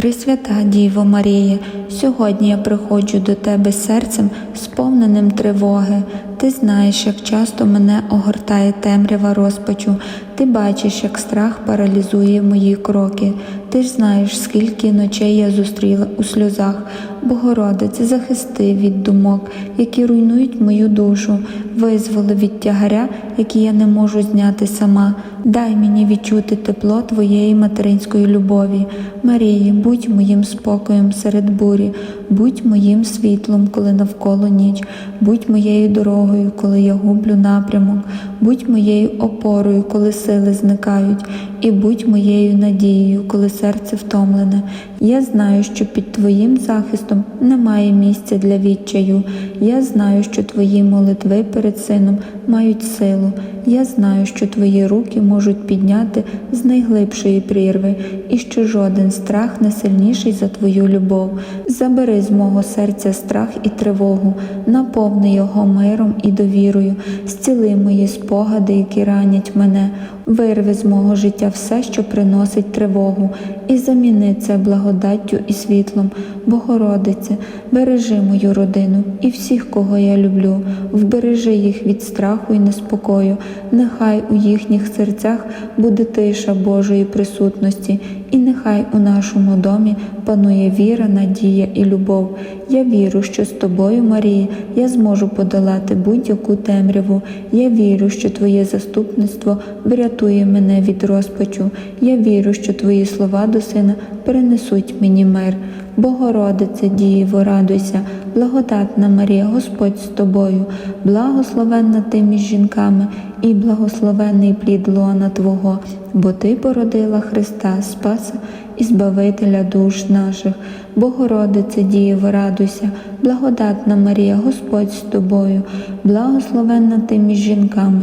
Пресвята Діво Марія, сьогодні я приходжу до тебе серцем, сповненим тривоги. Ти знаєш, як часто мене огортає темрява розпачу. Ти бачиш, як страх паралізує мої кроки. Ти ж знаєш, скільки ночей я зустріла у сльозах. Богородице, захисти від думок, які руйнують мою душу, визволи від тягаря, який я не можу зняти сама. Дай мені відчути тепло Твоєї материнської любові. Марії, будь моїм спокоєм серед бурі, будь моїм світлом, коли навколо ніч, будь моєю дорогою, коли я гублю напрямок, будь моєю опорою, коли сили зникають, і будь моєю надією, коли серце втомлене. Я знаю, що під Твоїм захистом немає місця для відчаю. Я знаю, що Твої молитви перед сином мають силу. Я знаю, що Твої руки можуть підняти з найглибшої прірви, і що жоден страх не сильніший за Твою любов. Забери з мого серця страх і тривогу, наповни його миром і довірою, зціли мої спогади, які ранять мене, вирви з мого життя все, що приносить тривогу, і заміни це благодаттю і світлом. Богородице, бережи мою родину і всіх, кого я люблю, вбережи їх від страху і неспокою. Нехай у їхніх серцях буде тиша Божої присутності, і нехай у нашому домі панує віра, надія і любов. Я вірю, що з тобою, Марія, я зможу подолати будь-яку темряву. Я вірю, що Твоє заступництво врятує мене від розпачу. Я вірю, що Твої слова до сина принесуть мені мир. Богородице, Дієво, радуйся, благодатна Марія, Господь з тобою, благословенна ти між жінками, і благословенний плід лона Твого, бо Ти породила Христа, Спаса і Збавителя душ наших. Богородице, Дієво, радуйся, благодатна Марія, Господь з тобою, благословенна ти між жінками,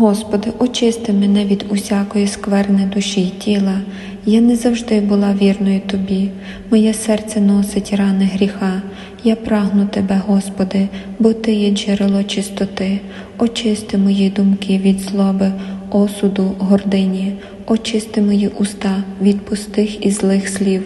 Господи, очисти мене від усякої скверни душі й тіла. Я не завжди була вірною Тобі, моє серце носить рани гріха. Я прагну Тебе, Господи, бо Ти є джерело чистоти. Очисти мої думки від злоби, осуду, гордині, очисти мої уста від пустих і злих слів,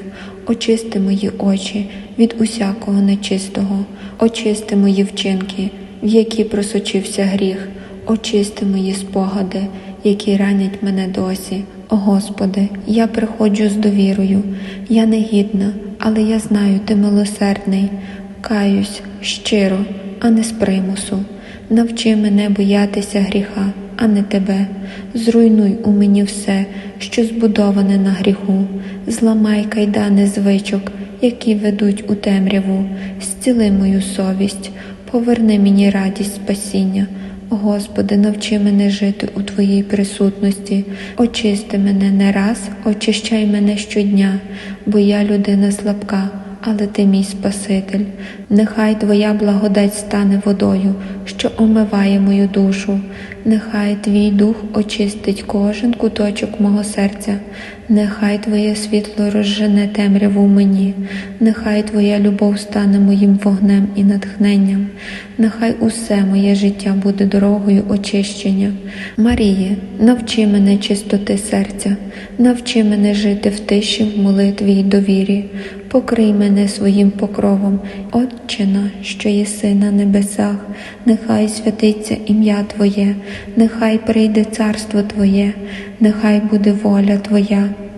очисти мої очі від усякого нечистого, очисти мої вчинки, в які просочився гріх. Очисти мої спогади, які ранять мене досі. О Господи, я приходжу з довірою, я негідна, але я знаю, Ти милосердний, каюсь щиро, а не з примусу. Навчи мене боятися гріха, а не тебе. Зруйнуй у мені все, що збудоване на гріху, зламай кайдани звичок, які ведуть у темряву, зціли мою совість, поверни мені радість спасіння. Господи, навчи мене жити у Твоїй присутності, очисти мене не раз, очищай мене щодня, бо я людина слабка, але Ти мій Спаситель. Нехай Твоя благодать стане водою, що омиває мою душу. Нехай Твій дух очистить кожен куточок мого серця, нехай Твоє світло розжене темряву мені, нехай Твоя любов стане моїм вогнем і натхненням, нехай усе моє життя буде дорогою очищення. Маріє, навчи мене чистоти серця, навчи мене жити в тиші, в молитві й довірі, покрий мене своїм покровом, Отче наш, що єси на небесах, нехай святиться ім'я Твоє, нехай прийде царство Твоє, нехай буде воля Твоя,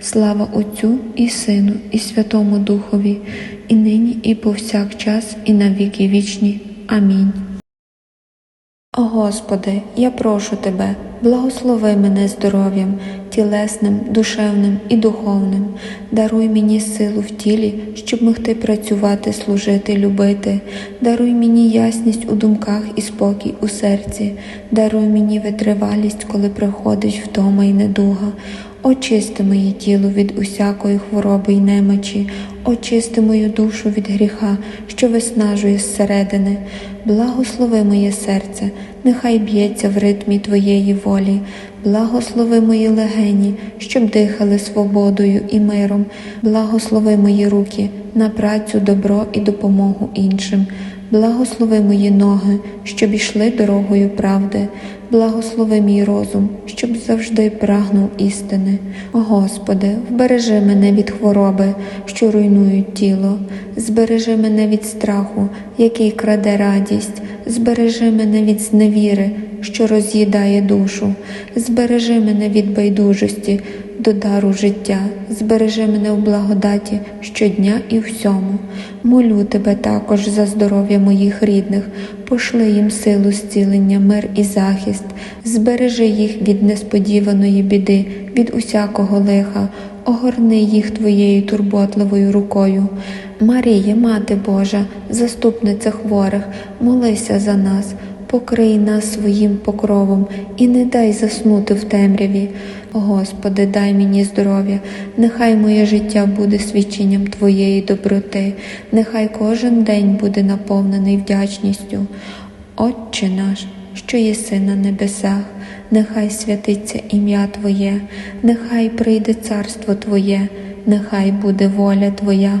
Слава Отцю і Сину, і Святому Духові, і нині, і повсякчас, і на віки вічні. Амінь. Господи, я прошу Тебе, благослови мене здоров'ям, тілесним, душевним і духовним. Даруй мені силу в тілі, щоб могти працювати, служити, любити. Даруй мені ясність у думках і спокій у серці. Даруй мені витривалість, коли приходить втома й недуга. Очисти моє тіло від усякої хвороби й немочі, очисти мою душу від гріха, що виснажує зсередини. Благослови моє серце, нехай б'ється в ритмі Твоєї волі. Благослови мої легені, щоб дихали свободою і миром. Благослови мої руки на працю, добро і допомогу іншим. Благослови мої ноги, щоб ішли дорогою правди. Благослови мій розум, щоб завжди прагнув істини. Господи, вбережи мене від хвороби, що руйнують тіло, збережи мене від страху, який краде радість, збережи мене від зневіри, що роз'їдає душу, збережи мене від байдужості до дару життя, збережи мене в благодаті щодня і всьому. Молю тебе також за здоров'я моїх рідних, пошли їм силу зцілення, мир і захист, збережи їх від несподіваної біди, від усякого лиха, огорни їх твоєю турботливою рукою. Марія, Мати Божа, заступниця хворих, молися за нас. Покрий нас своїм покровом і не дай заснути в темряві. Господи, дай мені здоров'я, нехай моє життя буде свідченням Твоєї доброти, нехай кожен день буде наповнений вдячністю. Отче наш, що єси на небесах, нехай святиться ім'я Твоє, нехай прийде царство Твоє, нехай буде воля Твоя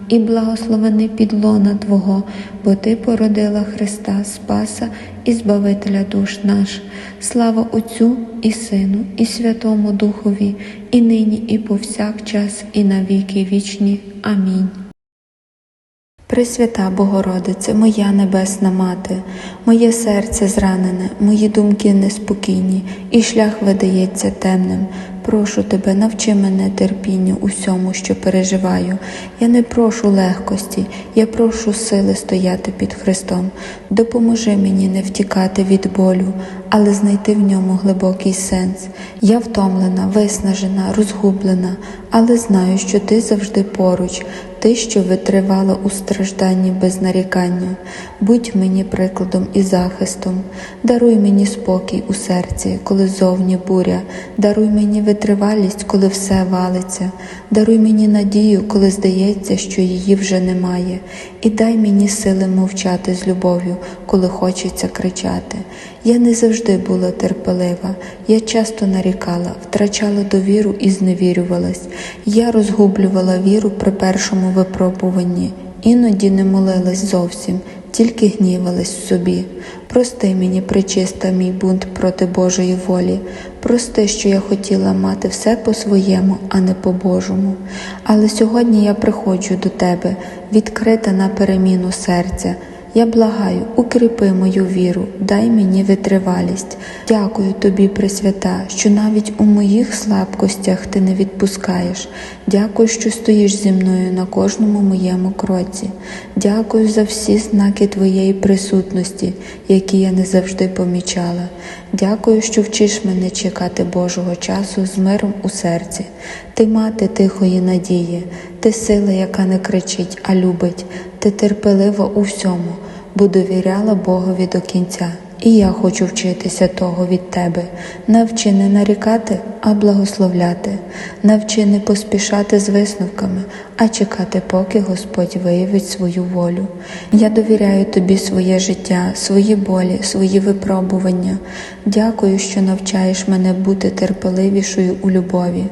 і благословений підлона Твого, бо Ти породила Христа Спаса і Збавителя душ наш. Слава Отцю і Сину, і Святому Духові, і нині, і повсякчас, і на віки вічні. Амінь. Пресвята Богородице, моя небесна мати, моє серце зранене, мої думки неспокійні, і шлях видається темним. Прошу тебе, навчи мене терпінню усьому, що переживаю. Я не прошу легкості, я прошу сили стояти під Христом. Допоможи мені не втікати від болю, але знайти в ньому глибокий сенс. Я втомлена, виснажена, розгублена, але знаю, що ти завжди поруч, ти, що витривала у стражданні без нарікання. Будь мені прикладом і захистом, даруй мені спокій у серці, коли зовні буря, даруй мені витривалість, коли все валиться, даруй мені надію, коли здається, що її вже немає, і дай мені сили мовчати з любов'ю, коли хочеться кричати. Я не завжди була терпелива, я часто нарікала, втрачала довіру і зневірювалась. Я розгублювала віру при першому випробуванні, іноді не молилась зовсім, тільки гнівалась в собі. Прости мені, причиста, мій бунт проти Божої волі. Прости, що я хотіла мати все по-своєму, а не по-божому. Але сьогодні я приходжу до тебе, відкрита на переміну серця. Я благаю, укріпи мою віру, дай мені витривалість. Дякую тобі, Пресвята, що навіть у моїх слабкостях ти не відпускаєш. Дякую, що стоїш зі мною на кожному моєму кроці. Дякую за всі знаки твоєї присутності, які я не завжди помічала. Дякую, що вчиш мене чекати Божого часу з миром у серці. Ти мати тихої надії, ти сила, яка не кричить, а любить, ти терпелива у всьому, бо довіряла Богові до кінця. І я хочу вчитися того від тебе. Навчи не нарікати, а благословляти, навчи не поспішати з висновками, а чекати, поки Господь виявить свою волю. Я довіряю тобі своє життя, свої болі, свої випробування. Дякую, що навчаєш мене бути терпеливішою у любові.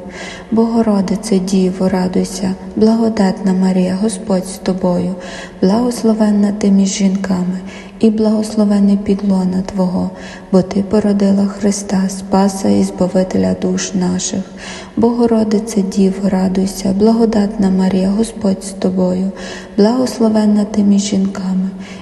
Богородице, Діво, радуйся, благодатна Марія, Господь з тобою, благословенна ти між жінками і благословений підлона Твого, бо Ти породила Христа, Спаса і Збавителя душ наших. Богородице Діво, радуйся, благодатна Марія, Господь з тобою, благословенна ти між жінками,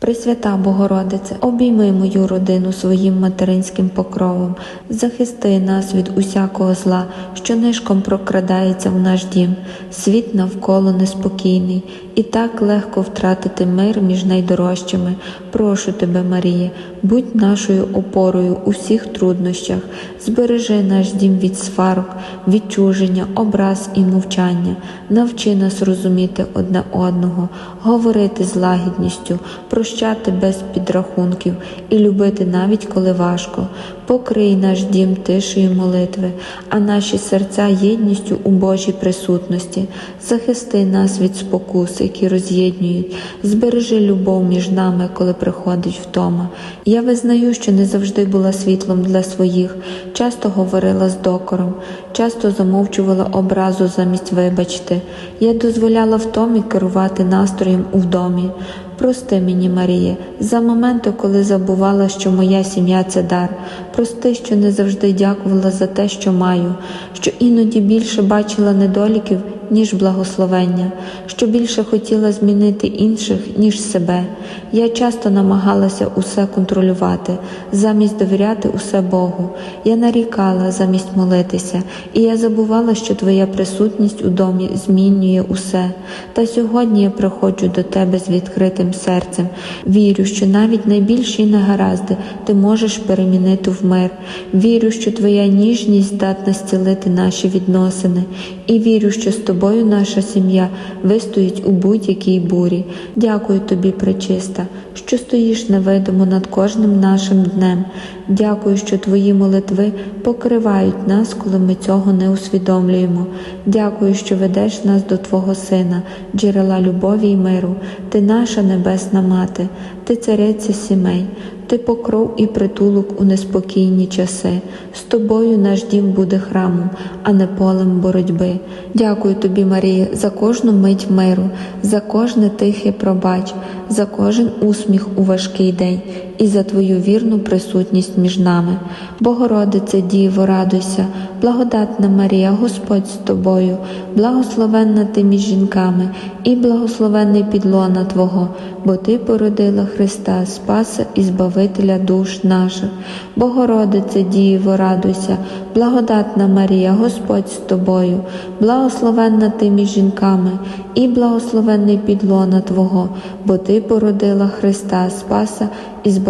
Пресвята Богородице, обійми мою родину своїм материнським покровом, захисти нас від усякого зла, що нишком прокрадається в наш дім, світ навколо неспокійний, і так легко втратити мир між найдорожчими. Прошу тебе, Маріє, будь нашою опорою у всіх труднощах, збережи наш дім від сварок, відчуження, образ і мовчання, навчи нас розуміти одне одного, говорити з лагідністю, прощати без підрахунків і любити навіть коли важко. Покрий наш дім тишею молитви, а наші серця єдністю у Божій присутності. Захисти нас від спокус, які роз'єднують, збережи любов між нами, коли приходить втома. Я визнаю, що не завжди була світлом для своїх, часто говорила з докором, часто замовчувала образу замість вибачте. Я дозволяла втомі керувати настроєм у вдомі. Прости мені, Марія, за моменти, коли забувала, що моя сім'я це дар. Прости, що не завжди дякувала за те, що маю, що іноді більше бачила недоліків, ніж благословення, що більше хотіла змінити інших, ніж себе. Я часто намагалася усе контролювати, замість довіряти усе Богу. Я нарікала замість молитися, і я забувала, що Твоя присутність у домі змінює усе. Та сьогодні я приходжу до Тебе з відкритим серцем. Вірю, що навіть найбільші негаразди ти можеш перемінити в мир. Вірю, що Твоя ніжність здатна зцілити наші відносини, і вірю, що з тобою наша сім'я вистоїть у будь-якій бурі. Дякую тобі, пречиста, що стоїш невидимо над кожним нашим днем. Дякую, що твої молитви покривають нас, коли ми цього не усвідомлюємо. Дякую, що ведеш нас до Твого Сина, джерела любові й миру. Ти наша небесна мати, ти цариця сімей. Ти покров і притулок у неспокійні часи. З тобою наш дім буде храмом, а не полем боротьби. Дякую тобі, Марія, за кожну мить миру, за кожне тихе пробач, за кожен усміх у важкий день і за твою вірну присутність між нами. Богородице, Діво, радуйся, благодатна Марія, Господь з тобою, благословенна ти між жінками, і благословенний підлона Твого, бо Ти породила Христа, Спаса і Збавителя душ наших. Богородице, Діво, радуйся, благодатна Марія, Господь з тобою, благословенна ти між жінками, і благословенний підлона Твого, бо Ти породила Христа, Спаса і Збавителя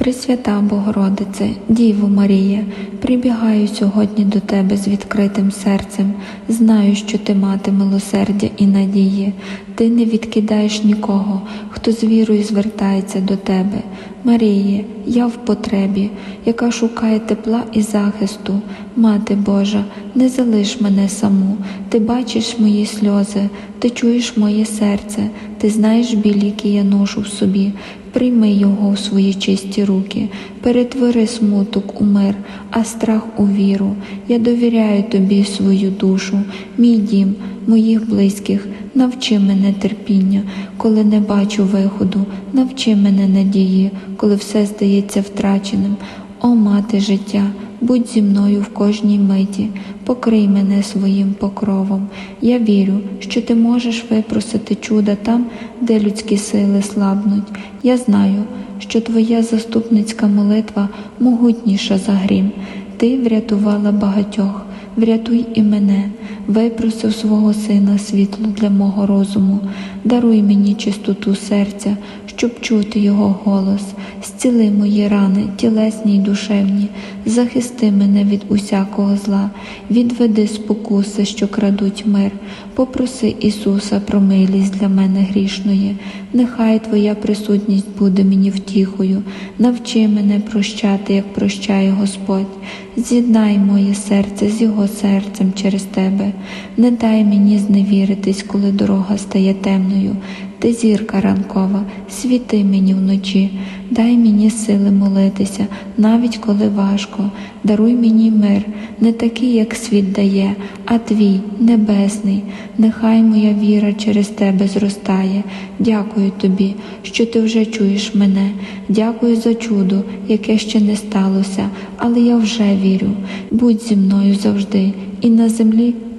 Пресвята Богородице, Діво Марія, прибігаю сьогодні до Тебе з відкритим серцем, знаю, що Ти мати милосердя і надії, Ти не відкидаєш нікого, хто з вірою звертається до Тебе. Маріє, я в потребі, яка шукає тепла і захисту. Мати Божа, не залиш мене саму, ти бачиш мої сльози, ти чуєш моє серце, ти знаєш біль, який я ношу в собі. Прийми його в свої чисті руки, перетвори смуток у мир, а страх у віру. Я довіряю тобі свою душу, мій дім, моїх близьких. Навчи мене терпіння, коли не бачу виходу, навчи мене надії, коли все здається втраченим. О, мати життя, будь зі мною в кожній миті, покрий мене своїм покровом. Я вірю, що ти можеш випросити чуда там, де людські сили слабнуть. Я знаю, що твоя заступницька молитва могутніша за грім. Ти врятувала багатьох. Врятуй і мене, випросив свого сина світло для мого розуму, даруй мені чистоту серця, щоб чути його голос, зціли мої рани, тілесні й душевні, захисти мене від усякого зла, відведи спокуси, що крадуть мир, попроси Ісуса про милість для мене грішної, нехай Твоя присутність буде мені втіхою, навчи мене прощати, як прощає Господь, з'єднай моє серце з Його серцем через Тебе, не дай мені зневіритись, коли дорога стає темною. Ти зірка ранкова, світи мені вночі, дай мені сили молитися, навіть коли важко, даруй мені мир, не такий, як світ дає, а твій небесний. Нехай моя віра через тебе зростає. Дякую тобі, що ти вже чуєш мене. Дякую за чудо, яке ще не сталося, але я вже вірю. Будь зі мною завжди, і на землі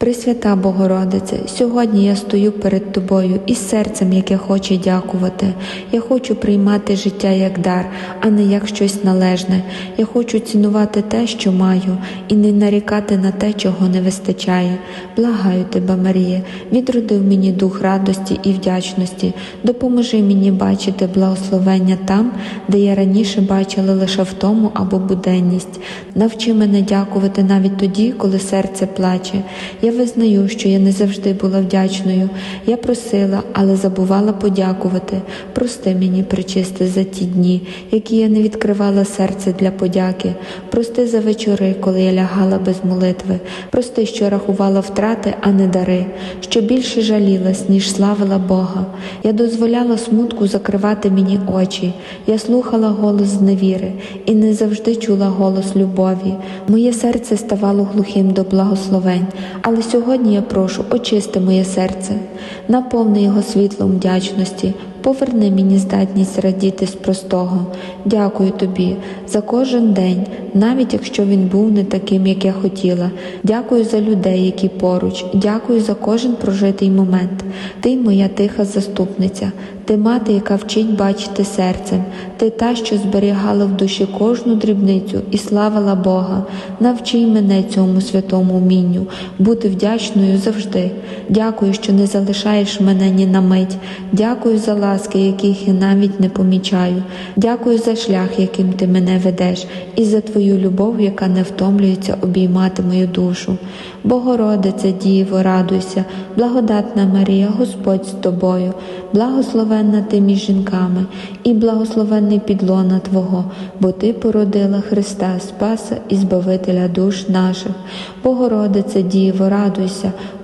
Пресвята Богородице, сьогодні я стою перед Тобою із серцем, яке хоче дякувати. Я хочу приймати життя як дар, а не як щось належне. Я хочу цінувати те, що маю, і не нарікати на те, чого не вистачає. Благаю тебе, Марія, відроди в мені дух радості і вдячності, допоможи мені бачити благословення там, де я раніше бачила лише втому або буденність. Навчи мене дякувати навіть тоді, коли серце плаче. Я визнаю, що я не завжди була вдячною. Я просила, але забувала подякувати. Прости мені, причисти, за ті дні, які я не відкривала серце для подяки. Прости за вечори, коли я лягала без молитви. Прости, що рахувала втрати, а не дари, що більше жалілась, ніж славила Бога. Я дозволяла смутку закривати мені очі. Я слухала голос зневіри і не завжди чула голос любові. Моє серце ставало глухим до благословень. Але сьогодні я прошу, очисти моє серце, наповни його світлом вдячності, поверни мені здатність радіти з простого. Дякую тобі за кожен день, навіть якщо він був не таким, як я хотіла. Дякую за людей, які поруч, дякую за кожен прожитий момент. Ти моя тиха заступниця, ти мати, яка вчить бачити серцем, ти та, що зберігала в душі кожну дрібницю і славила Бога. Навчи мене цьому святому вмінню, бути вдячною завжди. Дякую, що не залишаєш мене ні на мить. Дякую за ласки, яких я навіть не помічаю. Дякую за шлях, яким ти мене ведеш, і за твою любов, яка не втомлюється обіймати мою душу. Богородице, Діво, радуйся, благодатна Марія, Господь з тобою, благословенна ти між жінками, і благословенний підлона Твого, бо Ти породила Христа, Спаса і Збавителя душ наших. Богородице, Діво, радуйся,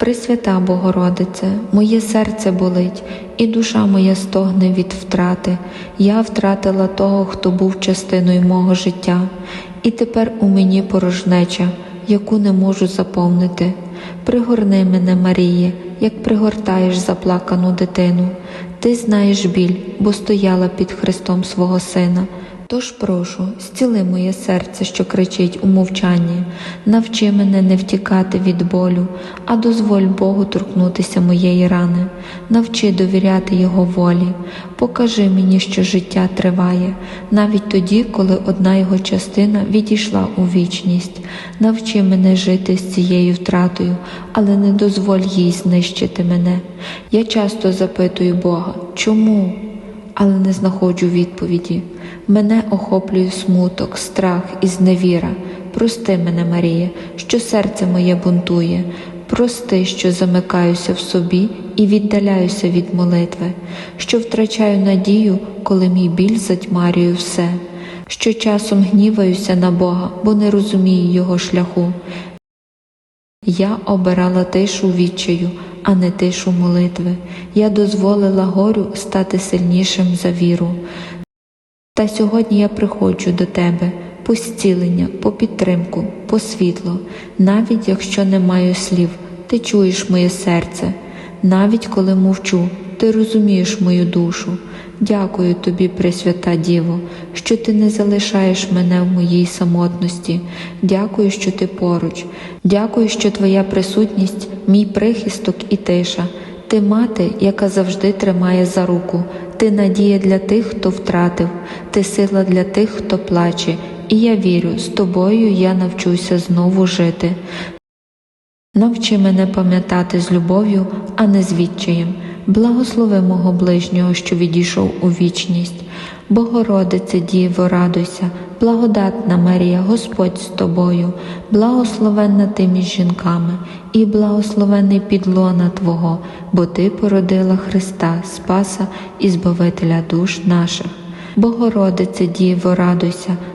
Пресвята Богородице, моє серце болить, і душа моя стогне від втрати. Я втратила того, хто був частиною мого життя, і тепер у мені порожнеча, яку не можу заповнити. Пригорни мене, Маріє, як пригортаєш заплакану дитину. Ти знаєш біль, бо стояла під Христом свого Сина. Тож прошу, зціли моє серце, що кричить у мовчанні, навчи мене не втікати від болю, а дозволь Богу торкнутися моєї рани, навчи довіряти Його волі, покажи мені, що життя триває, навіть тоді, коли одна його частина відійшла у вічність. Навчи мене жити з цією втратою, але не дозволь їй знищити мене. Я часто запитую Бога, чому? Але не знаходжу відповіді. Мене охоплює смуток, страх і зневіра. Прости мене, Марія, що серце моє бунтує. Прости, що замикаюся в собі і віддаляюся від молитви, що втрачаю надію, коли мій біль затьмарює все, що часом гніваюся на Бога, бо не розумію Його шляху. Я обирала тишу відчаю, а не тишу молитви. Я дозволила горю стати сильнішим за віру. Та сьогодні я приходжу до тебе по зцілення, по підтримку, по світло, навіть якщо не маю слів, ти чуєш моє серце, навіть коли мовчу, ти розумієш мою душу. Дякую тобі, Пресвята Діво, що ти не залишаєш мене в моїй самотності. Дякую, що ти поруч. Дякую, що твоя присутність, мій прихисток і тиша. Ти мати, яка завжди тримає за руку, ти надія для тих, хто втратив, ти сила для тих, хто плаче, і я вірю, з тобою я навчуся знову жити. Навчи мене пам'ятати з любов'ю, а не з відчаєм. Благослови мого ближнього, що відійшов у вічність. Богородице Діво, радуйся, благодатна Марія, Господь з тобою, благословенна ти між жінками, і благословений підлона Твого, бо Ти породила Христа, Спаса і Збавителя душ наших. Богородице Діво, радуйся,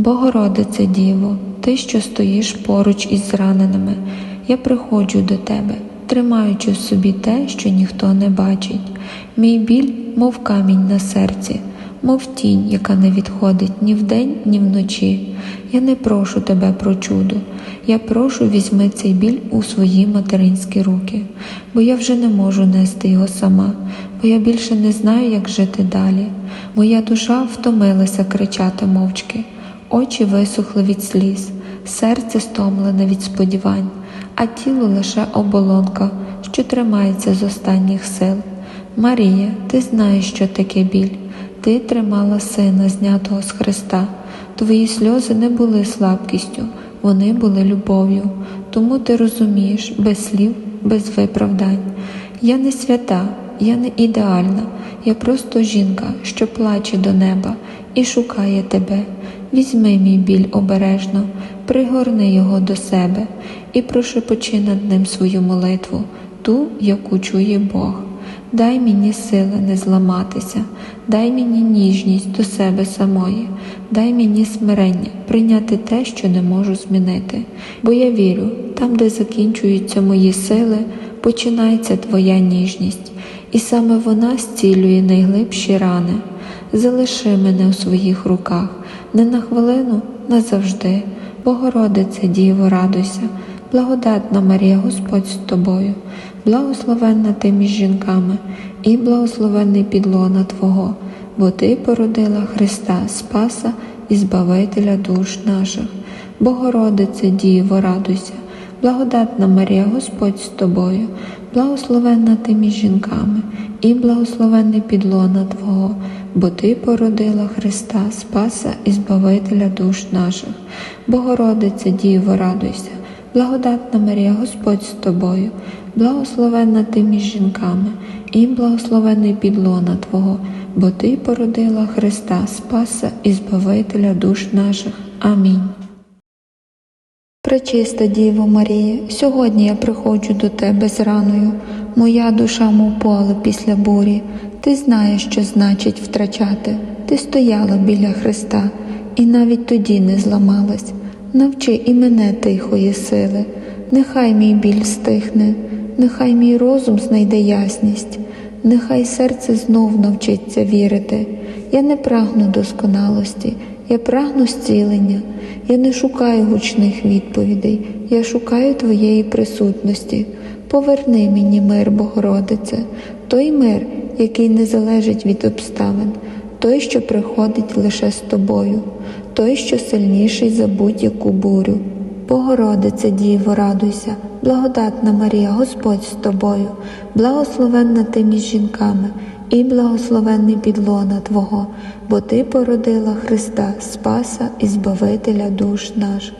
Богородице Діво, Ти, що стоїш поруч із зраненими, я приходжу до Тебе, тримаючи в собі те, що ніхто не бачить. Мій біль, мов камінь на серці, мов тінь, яка не відходить ні вдень, ні вночі. Я не прошу тебе про чудо, я прошу візьми цей біль у свої материнські руки, бо я вже не можу нести його сама, бо я більше не знаю, як жити далі. Моя душа втомилася кричати мовчки, очі висохли від сліз, серце стомлене від сподівань, а тіло лише оболонка, що тримається з останніх сил. Марія, ти знаєш, що таке біль. Ти тримала сина, знятого з Христа. Твої сльози не були слабкістю, вони були любов'ю. Тому ти розумієш без слів, без виправдань. Я не свята, я не ідеальна, я просто жінка, що плаче до неба і шукає тебе. Візьми мій біль обережно, пригорни його до себе і прошепочи над ним свою молитву, ту, яку чує Бог. Дай мені сили не зламатися, дай мені ніжність до себе самої, дай мені смирення прийняти те, що не можу змінити, бо я вірю, там, де закінчуються мої сили, починається твоя ніжність, і саме вона зцілює найглибші рани. Залиши мене у своїх руках, не на хвилину, назавжди. Богородице, Діво, радуйся, благодатна Марія, Господь з тобою, благословенна ти між жінками, і благословенний підлона Твого, бо Ти породила Христа, Спаса і Збавителя душ наших. Богородице, Діво, радуйся, благодатна Марія, Господь з тобою, благословенна ти між жінками, і благословенний підлона Твого, бо Ти породила Христа, Спаса і Збавителя душ наших. Богородице, Діво, радуйся, благодатна Марія, Господь з тобою, благословенна ти між жінками, і благословенний підлона Твого, бо Ти породила Христа, Спаса і Збавителя душ наших. Амінь. Пречиста Діво Марія, сьогодні я приходжу до тебе з раною. Моя душа мов поле після бурі. Ти знаєш, що значить втрачати. Ти стояла біля Христа, і навіть тоді не зламалась. Навчи і мене тихої сили, нехай мій біль стихне, нехай мій розум знайде ясність, нехай серце знов навчиться вірити. Я не прагну досконалості, я прагну зцілення. Я не шукаю гучних відповідей, я шукаю Твоєї присутності. Поверни мені мир, Богородице, той мир, який не залежить від обставин, той, що приходить лише з тобою, той, що сильніший за будь-яку бурю. Богородице Діво, радуйся, благодатна Марія, Господь з тобою, благословенна ти між жінками, і благословенний підлона Твого, бо Ти породила Христа, Спаса і Збавителя душ наших.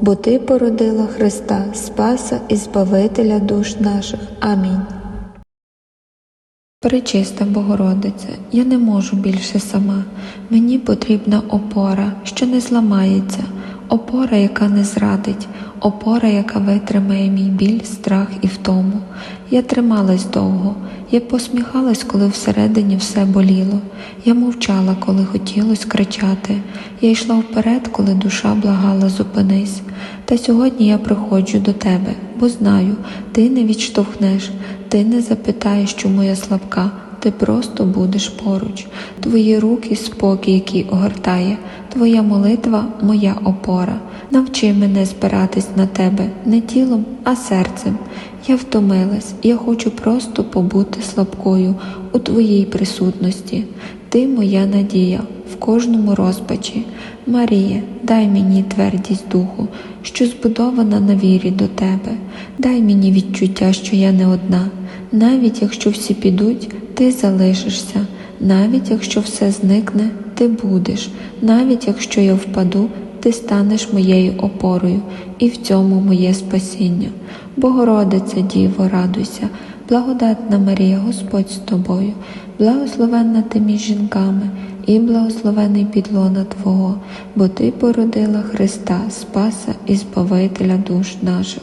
бо Ти породила Христа, Спаса і Збавителя душ наших. Амінь. Пречиста Богородице, я не можу більше сама. Мені потрібна опора, що не зламається, опора, яка не зрадить, опора, яка витримає мій біль, страх і втому. Я трималась довго, я посміхалась, коли всередині все боліло. Я мовчала, коли хотілося кричати. Я йшла вперед, коли душа благала зупинись. Та сьогодні я приходжу до тебе, бо знаю, ти не відштовхнеш, ти не запитаєш, чому я слабка. Ти просто будеш поруч, твої руки спокій, який огортає, твоя молитва моя опора. Навчи мене спиратись на тебе не тілом, а серцем. Я втомилась, я хочу просто побути слабкою у твоїй присутності. Ти моя надія в кожному розпачі. Марія, дай мені твердість духу, що збудована на вірі до тебе. Дай мені відчуття, що я не одна. Навіть якщо всі підуть, ти залишишся, навіть якщо все зникне, ти будеш, навіть якщо я впаду, ти станеш моєю опорою, і в цьому моє спасіння. Богородице, Діво, радуйся, благодатна Марія, Господь з тобою, благословенна ти між жінками, і благословений підлона Твого, бо Ти породила Христа, Спаса і Збавителя душ наших.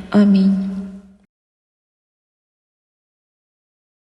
Амінь.